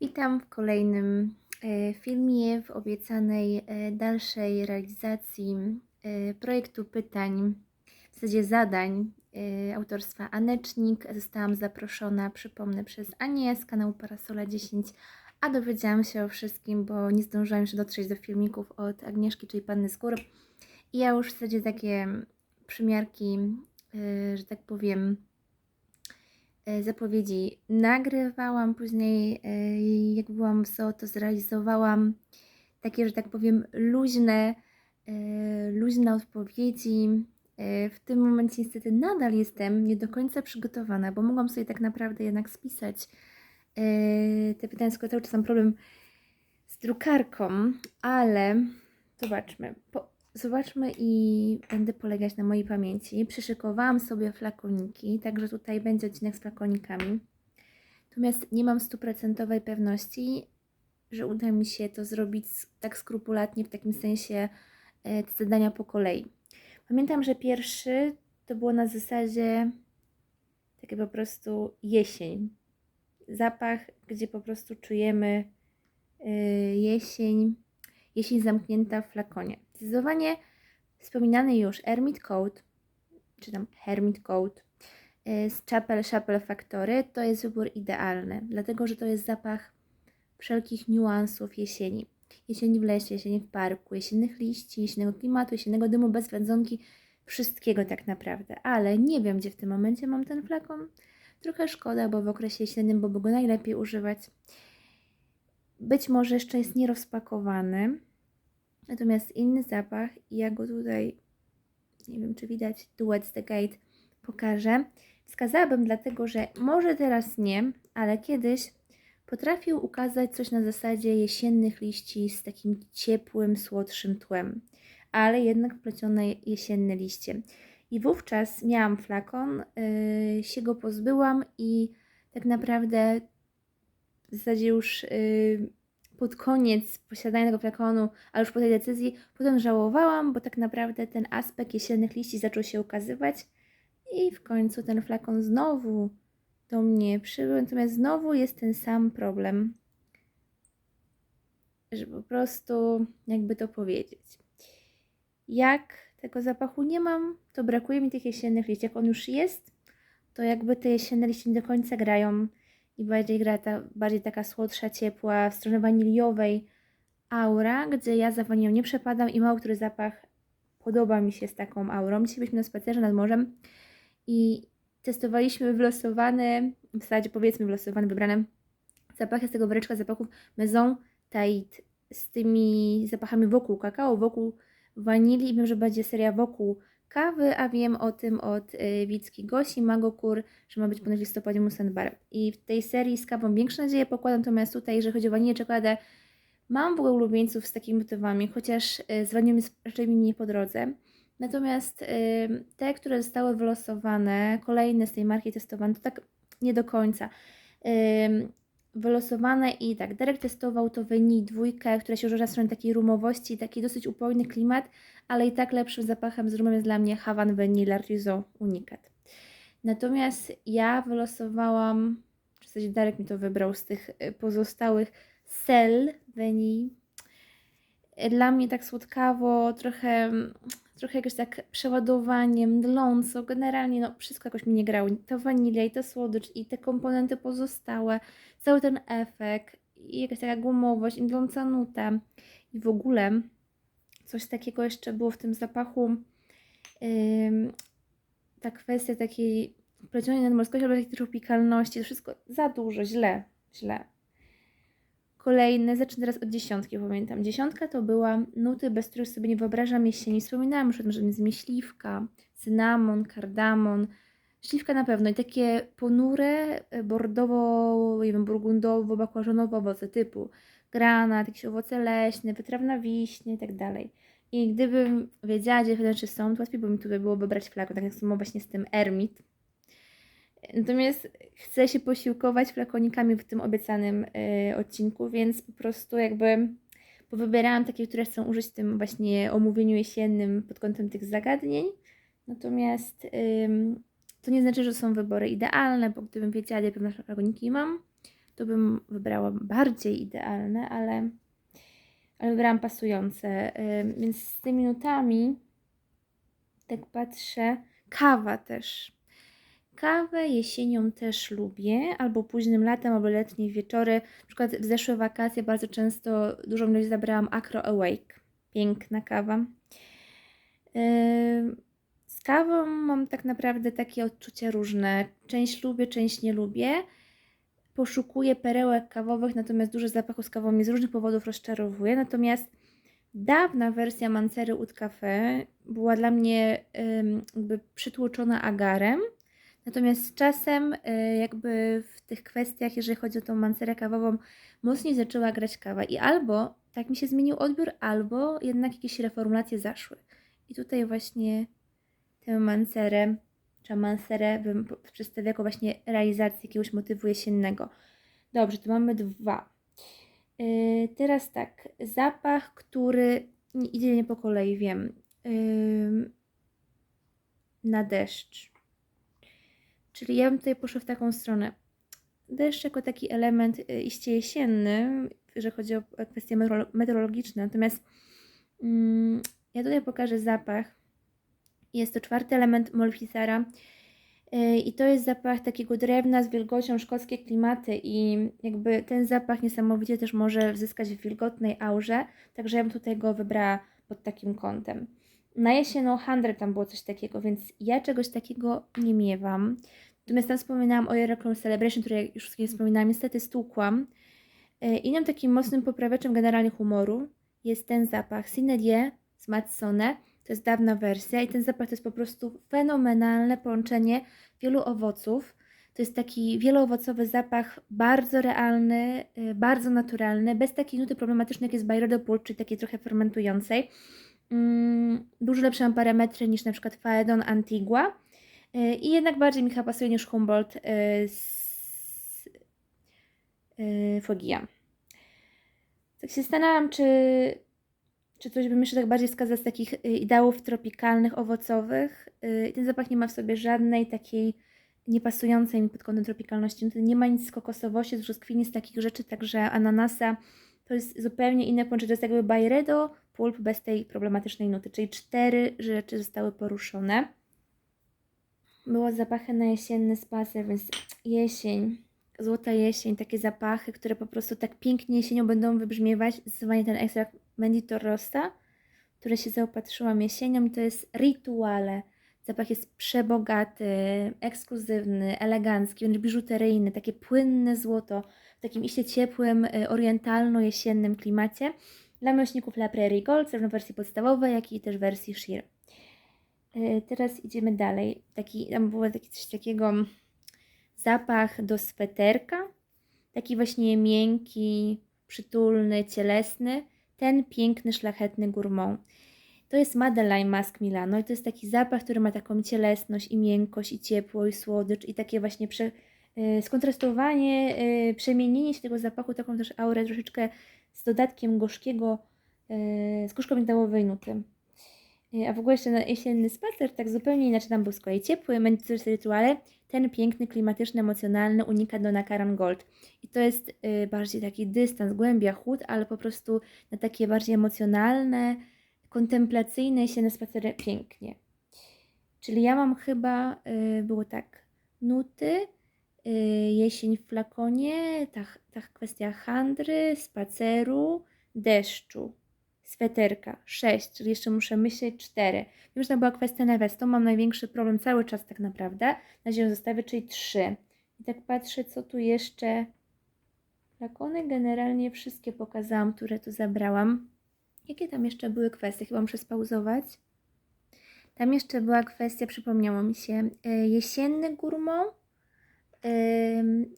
Witam w kolejnym e, filmie w obiecanej e, dalszej realizacji e, projektu pytań, w zasadzie zadań autorstwa Anecznik. Zostałam zaproszona, przypomnę, przez Anię z kanału Parasola 10, a dowiedziałam się o wszystkim, bo nie zdążyłam jeszcze dotrzeć do filmików od Agnieszki, czyli Panny Skór. I ja już w zasadzie takie przymiarki, że tak powiem, zapowiedzi nagrywałam, później e, jak byłam w SO, to zrealizowałam takie, że tak powiem, luźne, e, luźne odpowiedzi. E, W tym momencie niestety nadal jestem nie do końca przygotowana, bo mogłam sobie tak naprawdę jednak spisać e, te pytania, tylko cały czas mam problem z drukarką, ale zobaczmy. Po, zobaczmy i będę polegać na mojej pamięci. Przyszykowałam sobie flakoniki, także tutaj będzie odcinek z flakonikami. Natomiast nie mam stuprocentowej pewności, że uda mi się to zrobić tak skrupulatnie, w takim sensie e, te zadania po kolei. Pamiętam, że pierwszy to było na zasadzie takie po prostu jesień. Zapach, gdzie po prostu czujemy y, jesień, jesień zamknięta w flakonie. Zdecydowanie wspominany już Hermit Coat, czy tam Hermit Coat y, z Chapel Chapel Factory to jest wybór idealny, dlatego że to jest zapach wszelkich niuansów jesieni. Jesieni w lesie, jesieni w parku, jesiennych liści, jesiennego klimatu, jesiennego dymu bez wędzonki, wszystkiego tak naprawdę. Ale nie wiem, gdzie w tym momencie mam ten flakon. Trochę szkoda, bo w okresie jesiennym byłoby go najlepiej używać. Być może jeszcze jest nierozpakowany. Natomiast inny zapach, ja go tutaj, nie wiem czy widać, Duet the Gate pokażę. Wskazałabym dlatego, że może teraz nie, ale kiedyś potrafił ukazać coś na zasadzie jesiennych liści z takim ciepłym, słodszym tłem, ale jednak wplecione jesienne liście. I wówczas miałam flakon, yy, się go pozbyłam i tak naprawdę w zasadzie już yy, pod koniec posiadania tego flakonu, ale już po tej decyzji, potem żałowałam, bo tak naprawdę ten aspekt jesiennych liści zaczął się ukazywać i w końcu ten flakon znowu do mnie przybył, natomiast znowu jest ten sam problem, że po prostu, jakby to powiedzieć, jak tego zapachu nie mam, to brakuje mi tych jesiennych liści. Jak on już jest, to jakby te jesienne liście nie do końca grają i bardziej gra ta, bardziej taka słodsza, ciepła, w stronę waniliowej aura, gdzie ja za wanilią nie przepadam i mało który zapach podoba mi się z taką aurą. Dzisiaj byliśmy na spacerze nad morzem i testowaliśmy wylosowane, w zasadzie powiedzmy wylosowane, wybrane zapachy z tego woreczka zapachów Maison Tait z tymi zapachami wokół kakao, wokół wanilii i wiem, że będzie seria wokół kawy, a wiem o tym od y, Wicki Gosi, Magokur, że ma być ponoć w listopadzie Musen Bar. I w tej serii z kawą większe nadzieje pokładam, natomiast tutaj, jeżeli chodzi o wanilię, czekoladę, mam w ogóle ulubieńców z takimi motywami, chociaż y, z wanilią jest raczej mi nie po drodze. Natomiast y, te, które zostały wylosowane, kolejne z tej marki testowane, to tak nie do końca. Wylosowane i tak, Derek testował to Veni dwójkę, która się używa w stronę takiej rumowości, taki dosyć upojny klimat, ale i tak lepszym zapachem z rumem jest dla mnie Havan Vanilla Rizo Unicat. Natomiast ja wylosowałam, w zasadzie Darek mi to wybrał z tych y, pozostałych, Sel Veni. Dla mnie tak słodkawo, trochę, trochę jakoś tak przeładowanie, mdląco, generalnie no wszystko jakoś mi nie grało. Ta wanilia i ta słodycz i te komponenty pozostałe, cały ten efekt i jakaś taka gumowość, i mdląca nuta i w ogóle coś takiego jeszcze było w tym zapachu, ta kwestia takiej plecionej nadmorskości albo takiej tropikalności, to wszystko za dużo, źle, źle. Kolejne, zacznę teraz od dziesiątki, pamiętam. Dziesiątka to była nuty, bez których sobie nie wyobrażam jesieni. Wspominałam już o tym, że między innymi śliwka, cynamon, kardamon. Śliwka na pewno i takie ponure, e, bordowo, nie wiem, burgundowo, bakłażanowe owoce typu granat, jakieś owoce leśne, wytrawna wiśnia i tak dalej. I gdybym wiedziała, gdzie rzeczy są, to łatwiej by mi tutaj było wybrać flakon, tak jak samo właśnie z tym Ermit. Natomiast chcę się posiłkować flakonikami w tym obiecanym y, odcinku, więc po prostu jakby powybierałam takie, które chcę użyć w tym właśnie omówieniu jesiennym pod kątem tych zagadnień. Natomiast to nie znaczy, że są wybory idealne, bo gdybym wiedziała, jakie pewne flakoniki mam, Tu bym wybrała bardziej idealne, ale, ale wybrałam pasujące. Więc z tymi nutami, tak patrzę, kawa też. Kawę jesienią też lubię, albo późnym latem, albo letnie wieczory. Na przykład w zeszłe wakacje bardzo często dużą ilość zabrałam Acro Awake. Piękna kawa. Z kawą mam tak naprawdę takie odczucia różne. Część lubię, część nie lubię. Poszukuję perełek kawowych, natomiast dużo zapachu z kawą mnie z różnych powodów rozczarowuje. Natomiast dawna wersja Mancery Oud Cafe była dla mnie jakby przytłoczona agarem. Natomiast z czasem, y, jakby w tych kwestiach, jeżeli chodzi o tą mancerę kawową, mocniej zaczęła grać kawa. I albo tak mi się zmienił odbiór, albo jednak jakieś reformulacje zaszły. I tutaj właśnie tę mancerę, po- przedstawiła jako właśnie realizację jakiegoś motywu jesiennego. Dobrze, tu mamy dwa. Yy, teraz tak, zapach, który nie- idzie nie po kolei, wiem. Yy, na deszcz. Czyli ja bym tutaj poszła w taką stronę. Deszcz jako taki element y, iście jesienny, jeżeli chodzi o kwestie meteorolo- meteorologiczne. Natomiast mm, ja tutaj pokażę zapach. Jest to czwarty element Molfisara. Y, I to jest zapach takiego drewna z wilgocią, szkockie klimaty i jakby ten zapach niesamowicie też może zyskać w wilgotnej aurze, także ja bym tutaj go wybrała pod takim kątem. Na jesień 100 tam było coś takiego, więc ja czegoś takiego nie miewam. Natomiast tam wspominałam o Euroclone Celebration, które jak już wcześniej wspominałam, niestety stłukłam. Y, Innym takim mocnym poprawiaczem generalnie humoru jest ten zapach Sinedie z Matsone. To jest dawna wersja i ten zapach to jest po prostu fenomenalne połączenie wielu owoców. To jest taki wieloowocowy zapach, bardzo realny, y, bardzo naturalny, bez takiej nuty problematycznej, jak jest Byredo Pulp, czyli takiej trochę fermentującej. Mm, dużo lepsze mam parametry niż na przykład Faedon Antigua y, i jednak bardziej mi chyba pasuje niż Humboldt y, z Foggia. Tak się zastanawiam, czy, czy coś bym jeszcze tak bardziej wskazać z takich y, ideałów tropikalnych, owocowych. Y, Ten zapach nie ma w sobie żadnej takiej niepasującej mi pod kątem tropikalności. No, Nie ma nic z kokosowości, z brzoskwini, z takich rzeczy, także ananasa to jest zupełnie inne połączenie. To jest jakby Byredo, pulp bez tej problematycznej nuty, czyli cztery rzeczy zostały poruszone. Było zapachy na jesienny spacer, więc jesień, złota jesień, takie zapachy, które po prostu tak pięknie jesienią będą wybrzmiewać. Zdecydowanie ten ekstrakt Menditor Rossa, które się zaopatrzyłam jesienią to jest Rituale. Zapach jest przebogaty, ekskluzywny, elegancki, wręcz biżuteryjny, takie płynne złoto w takim iście ciepłym, y, orientalno-jesiennym klimacie. Dla miłośników La Prairie Gold, zarówno w wersji podstawowej, jak i też wersji Sheer. Y, Teraz idziemy dalej. Taki, tam było taki, coś takiego zapach do sweterka. Taki właśnie miękki, przytulny, cielesny. Ten piękny, szlachetny gourmand. To jest Madeline Mask Milano i to jest taki zapach, który ma taką cielesność i miękkość i ciepło i słodycz i takie właśnie prze, y, skontrastowanie, y, przemienienie się tego zapachu, taką też aurę troszeczkę z dodatkiem gorzkiego, y, z gorzko migdałowej nuty. Y, A w ogóle jeszcze na jesienny spacer, tak zupełnie inaczej tam był z kolei ciepły, Rituale, ten piękny, klimatyczny, emocjonalny unikat do Nakaran Gold. I to jest y, bardziej taki dystans, głębia, chłód, ale po prostu na takie bardziej emocjonalne, kontemplacyjne jesienne spacery pięknie. Czyli ja mam chyba, y, było tak, nuty, y, jesień w flakonie, ta, ta kwestia handry, spaceru, deszczu, sweterka, 6, czyli jeszcze muszę myśleć 4. Wiem, że tam była kwestia Nevesto, mam największy problem cały czas tak naprawdę, na ją zostawię, czyli 3. I tak patrzę, co tu jeszcze, flakony generalnie wszystkie pokazałam, które tu zabrałam. Jakie tam jeszcze były kwestie? Chyba muszę spauzować. Tam jeszcze była kwestia, przypomniało mi się, y, jesienny ym,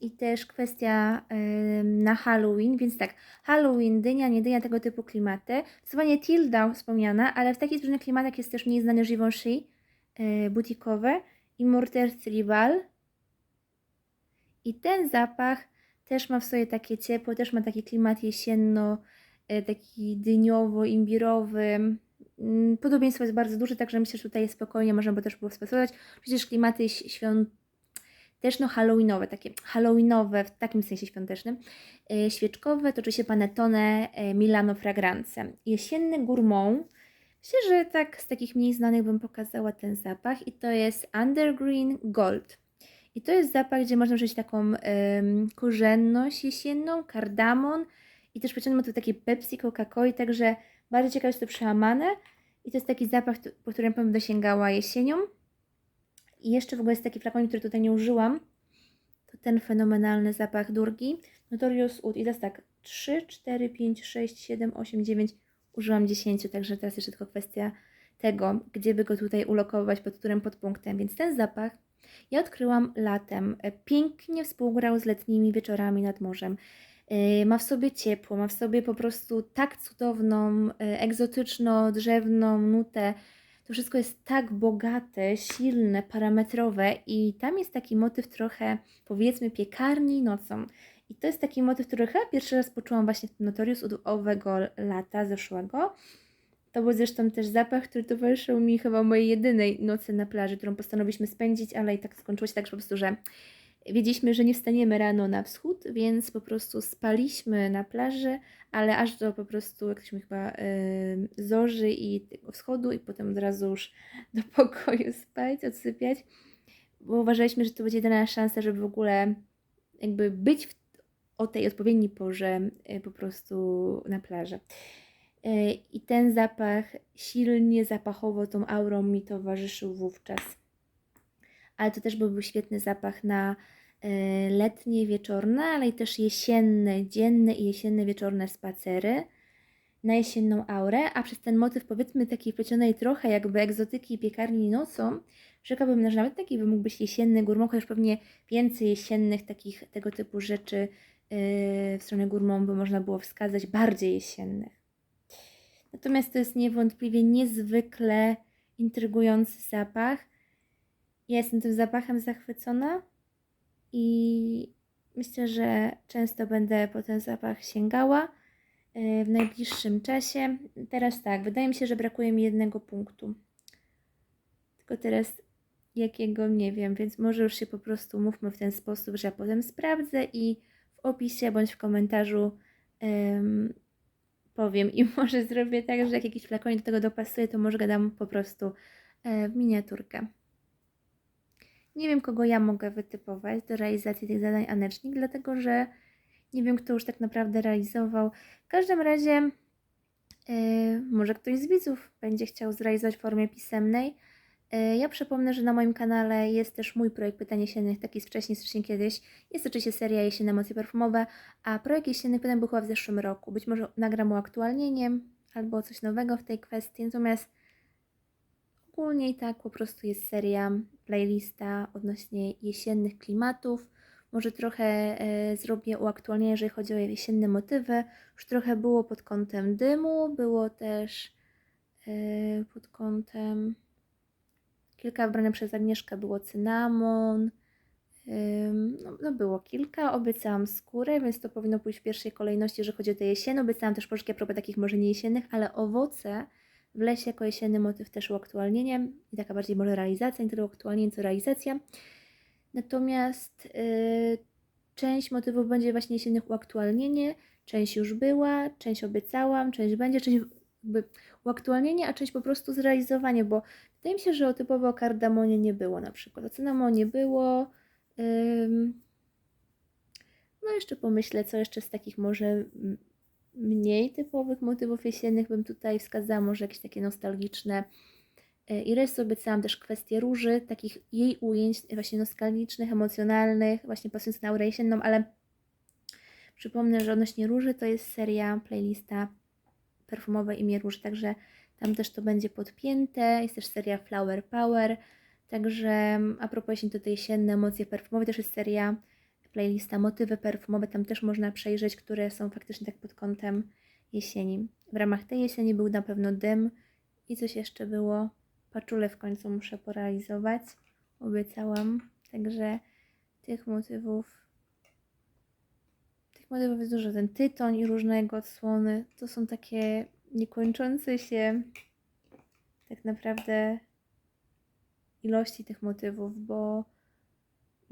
i też kwestia na Halloween, więc tak, Halloween, dynia, nie dynia, tego typu klimaty. Zdecydowanie Tilda wspomniana, ale w takich różnych klimatach jest też mniej znany Givenchy, butikowe i Morter Tribal. I ten zapach też ma w sobie takie ciepło, też ma taki klimat jesienno, y, taki dyniowo-imbirowy. Mm, Podobieństwo jest bardzo duże, także myślę, że tutaj spokojnie można by też było spasować. Przecież klimaty świąt też no halloweenowe, takie halloweenowe w takim sensie świątecznym. E, świeczkowe to oczywiście Panettone e, Milano Fragrance. Jesienny gourmand. Myślę, że tak z takich mniej znanych bym pokazała ten zapach i to jest Undergreen Gold. I to jest zapach, gdzie można czuć taką ym, korzenność jesienną, kardamon i też pociągnął to takie Pepsi, Coca-Coli, także bardzo ciekawe jest to przełamane. I to jest taki zapach, tu- po którym bym dosięgała jesienią. I jeszcze w ogóle jest taki flakonik, który tutaj nie użyłam. To ten fenomenalny zapach Durgi. Notorious Oud. I teraz tak, 3, 4, 5, 6, 7, 8, 9. Użyłam 10, także teraz jeszcze tylko kwestia tego, gdzie by go tutaj ulokować, pod którym podpunktem. Więc ten zapach ja odkryłam latem. Pięknie współgrał z letnimi wieczorami nad morzem. E, Ma w sobie ciepło, ma w sobie po prostu tak cudowną, e, egzotyczno-drzewną nutę. Wszystko jest tak bogate, silne, parametrowe i tam jest taki motyw trochę, powiedzmy, piekarni nocą. I to jest taki motyw, który chyba pierwszy raz poczułam właśnie w tym Notorious od owego lata zeszłego. To był zresztą też zapach, który towarzyszył mi chyba mojej jedynej nocy na plaży, którą postanowiliśmy spędzić, ale i tak skończyło się tak, po prostu, że wiedzieliśmy, że nie wstaniemy rano na wschód, więc po prostu spaliśmy na plaży, ale aż do po prostu, jak to się mówi chyba, yy, zorzy i tego wschodu i potem od razu już do pokoju spać, odsypiać, bo uważaliśmy, że to będzie jedyna szansa, żeby w ogóle jakby być w, o tej odpowiedniej porze yy, po prostu na plaży. Yy, I ten zapach silnie zapachowo tą aurą mi towarzyszył wówczas. Ale to też byłby świetny zapach na e, letnie, wieczorne, ale i też jesienne, dzienne i jesienne, wieczorne spacery na jesienną aurę, a przez ten motyw powiedzmy takiej wplecionej trochę jakby egzotyki piekarni nocą, rzekłabym, że nawet taki by mógł być jesienny gourmand, chociaż pewnie więcej jesiennych takich tego typu rzeczy yy, w stronę gourmand by można było wskazać, bardziej jesiennych. Natomiast to jest niewątpliwie niezwykle intrygujący zapach. Ja jestem tym zapachem zachwycona i myślę, że często będę po ten zapach sięgała yy, w najbliższym czasie. Teraz tak, wydaje mi się, że brakuje mi jednego punktu. Tylko teraz jakiego nie wiem, więc może już się po prostu mówmy w ten sposób, że ja potem sprawdzę i w opisie bądź w komentarzu em, powiem i może zrobię tak, że jak jakiś flakonik do tego dopasuje, to może dam po prostu e, w miniaturkę. Nie wiem, kogo ja mogę wytypować do realizacji tych zadań Anecznik, dlatego że nie wiem, kto już tak naprawdę realizował. W każdym razie, yy, może ktoś z widzów będzie chciał zrealizować w formie pisemnej. Yy, ja przypomnę, że na moim kanale jest też mój projekt Pytań Jesiennych, taki z wcześniej, wcześniej kiedyś. Jest oczywiście seria Jesienne Emocje Parfumowe, a projekt Jesiennych Pytań był chyba w zeszłym roku. Być może nagram uaktualnienie albo coś nowego w tej kwestii, natomiast Ogólnie i tak po prostu jest seria, playlista odnośnie jesiennych klimatów. Może trochę e, zrobię uaktualnienie, jeżeli chodzi o jesienne motywy. Już trochę było pod kątem dymu, było też e, pod kątem. Kilka wybrane przez Agnieszkę było cynamon. No, no było kilka, obiecałam skórę, więc to powinno pójść w pierwszej kolejności, jeżeli chodzi o te jesienne. Obiecałam też a propos takich może nie jesiennych, ale owoce w lesie jako jesienny motyw też uaktualnieniem i taka bardziej może realizacja, nie tyle uaktualnienie, co realizacja. Natomiast y, część motywów będzie właśnie jesiennych uaktualnienie, część już była, część obiecałam, część będzie, część jakby uaktualnienie, a część po prostu zrealizowanie, bo wydaje mi się, że o typowo o kardamonie nie było na przykład, o cynamonie było. Ym, no jeszcze pomyślę, co jeszcze z takich może mniej typowych motywów jesiennych bym tutaj wskazała, może jakieś takie nostalgiczne. E, I resztę obiecałam też kwestie róży, takich jej ujęć właśnie nostalgicznych, emocjonalnych, właśnie pasujących na aurę jesienną, ale przypomnę, że odnośnie róży to jest seria, playlista perfumowe imię róży, także tam też to będzie podpięte. Jest też seria Flower Power, także mm, a propos jeśli to te jesienne emocje perfumowe, też jest seria playlista motywy perfumowe, tam też można przejrzeć, które są faktycznie tak pod kątem jesieni. W ramach tej jesieni był na pewno dym i coś jeszcze było. Paczule w końcu muszę porealizować. Obiecałam. Także tych motywów tych motywów jest dużo. Ten tytoń i różne jego odsłony to są takie niekończące się tak naprawdę ilości tych motywów, bo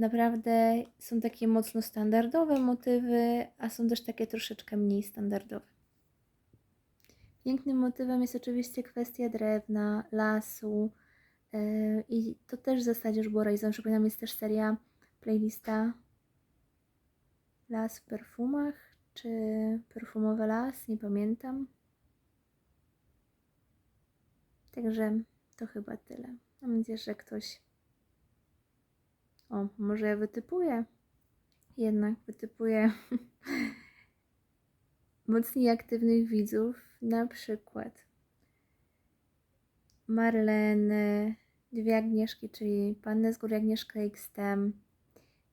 naprawdę są takie mocno standardowe motywy, a są też takie troszeczkę mniej standardowe. Pięknym motywem jest oczywiście kwestia drewna, lasu yy, i to też w zasadzie już było realizowane. Przypominam, jest też seria playlista Las w perfumach, czy perfumowy las, nie pamiętam. Także to chyba tyle. Mam nadzieję, że ktoś. O, może ja wytypuję. Jednak wytypuję mocniej aktywnych widzów, na przykład Marlenę, dwie Agnieszki, czyli Pannę z Góry Agnieszka Xtem,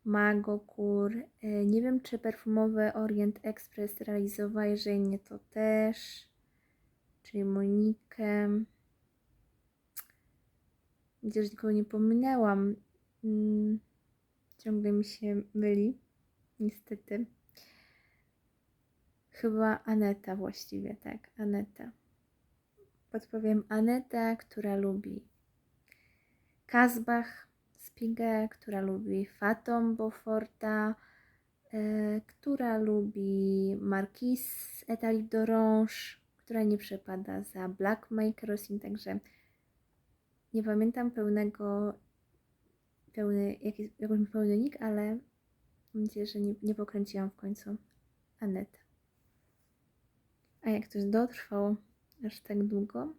Magokur. y, Nie wiem, czy perfumowy Orient Express realizowała, jeżeli nie, to też. Czyli Monikę. Gdzieś nikogo nie pominęłam. Ciągle mi się myli, niestety. Chyba Aneta właściwie, tak, Aneta. Podpowiem Aneta, która lubi Kazbach Piguet, która lubi Fatom Beauforta, e, która lubi Marquis Etali d'Orange, która nie przepada za Black My Kerosene, także nie pamiętam pełnego, pełny, jaki, jak mi pełny nick, ale mam nadzieję, że nie, nie pokręciłam w końcu Anetę. A jak ktoś dotrwał aż tak długo,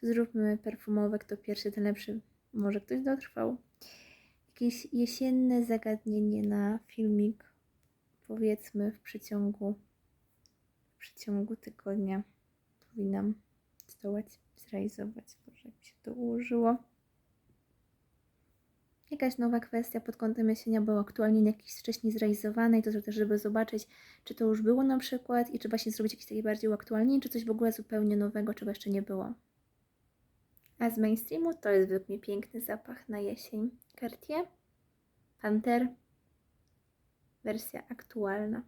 to zróbmy perfumowe, kto pierwszy, ten lepszy. Może ktoś dotrwał. Jakieś jesienne zagadnienie na filmik, powiedzmy w przeciągu, w przeciągu tygodnia powinnam zdołać zrealizować. Boże, jak się to ułożyło. Jakaś nowa kwestia pod kątem jesienia była aktualnie jakiś wcześniej zrealizowanej, to też, żeby zobaczyć, czy to już było na przykład i czy właśnie zrobić jakiś taki bardziej uaktualnienie, czy coś w ogóle zupełnie nowego, czego jeszcze nie było. A z mainstreamu to jest według mnie piękny zapach na jesień. Cartier, Panther, wersja aktualna.